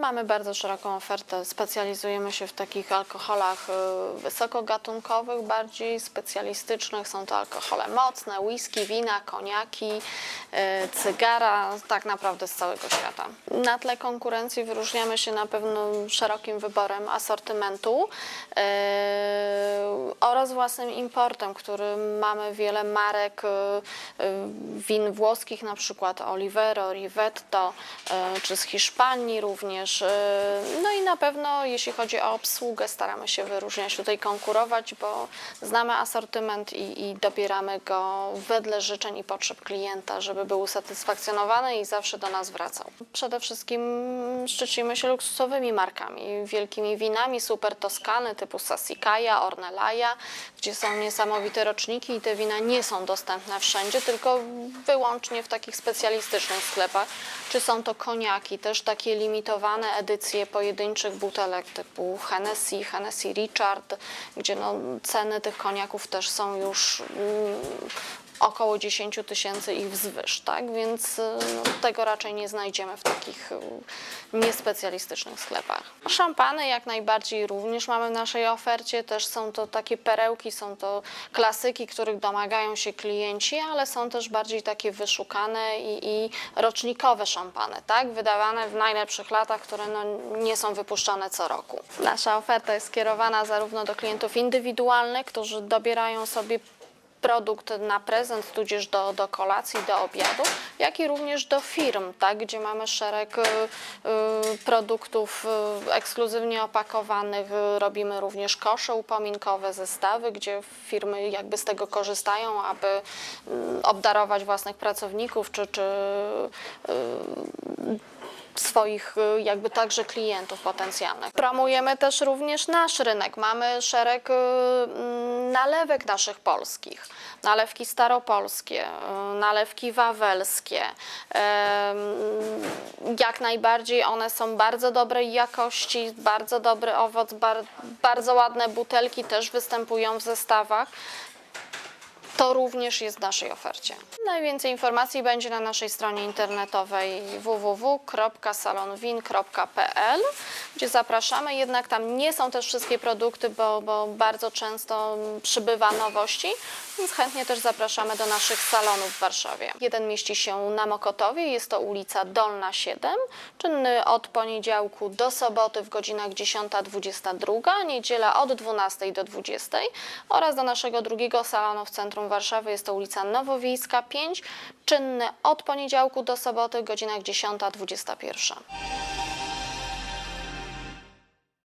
Mamy bardzo szeroką ofertę. Specjalizujemy się w takich alkoholach y, wysokogatunkowych, bardziej specjalistycznych. Są to alkohole mocne, whisky, wina, koniaki, y, cygara, tak naprawdę z całego świata. Na tle konkurencji wyróżniamy się na pewno szerokim wyborem asortymentu y, oraz własnym importem, który mamy wiele marek y, y, win włoskich, na przykład Olivero, Rivetto, y, czy z Hiszpanii również. No i na pewno jeśli chodzi o obsługę, staramy się wyróżniać tutaj, konkurować, bo znamy asortyment i, i dobieramy go wedle życzeń i potrzeb klienta, żeby był usatysfakcjonowany i zawsze do nas wracał. Przede wszystkim szczycimy się luksusowymi markami, wielkimi winami, super Toskany typu Sassicaia, Ornellaia, gdzie są niesamowite roczniki i te wina nie są dostępne wszędzie, tylko wyłącznie w takich specjalistycznych sklepach. Czy są to koniaki, też takie limitowane edycje pojedynczych butelek typu Hennessy, Hennessy Richard, gdzie no, ceny tych koniaków też są już mm, około 10 tysięcy i wzwyż, tak? Więc y, no, tego raczej nie znajdziemy w takich y, niespecjalistycznych sklepach. Szampany jak najbardziej również mamy w naszej ofercie, też są to takie perełki, są to klasyki, których domagają się klienci, ale są też bardziej takie wyszukane i, i rocznikowe szampany, tak? Wydawane w najlepszych latach, które no, nie są wypuszczane co roku. Nasza oferta jest skierowana zarówno do klientów indywidualnych, którzy dobierają sobie produkt na prezent, tudzież do, do kolacji, do obiadu, jak i również do firm, tak, gdzie mamy szereg y, y, produktów y, ekskluzywnie opakowanych. Y, Robimy również kosze upominkowe, zestawy, gdzie firmy jakby z tego korzystają, aby mm, obdarować własnych pracowników, czy, czy swoich y, jakby także klientów potencjalnych. Promujemy też również nasz rynek. Mamy szereg y, mm, nalewek naszych polskich. Nalewki staropolskie, y, nalewki wawelskie. Jak najbardziej one są bardzo dobrej jakości, bardzo dobry owoc, bar, bardzo ładne butelki też występują w zestawach. Również jest w naszej ofercie. Najwięcej informacji będzie na naszej stronie internetowej www.salonwin.pl, gdzie zapraszamy. Jednak tam nie są też wszystkie produkty, bo, bo bardzo często przybywa nowości, więc chętnie też zapraszamy do naszych salonów w Warszawie. Jeden mieści się na Mokotowie, jest to ulica Dolna 7, czynny od poniedziałku do soboty w godzinach 10-22, niedziela od 12 do 20 oraz do naszego drugiego salonu w centrum Warszawy jest to ulica Nowowiejska 5, czynny od poniedziałku do soboty godzinach 10-21.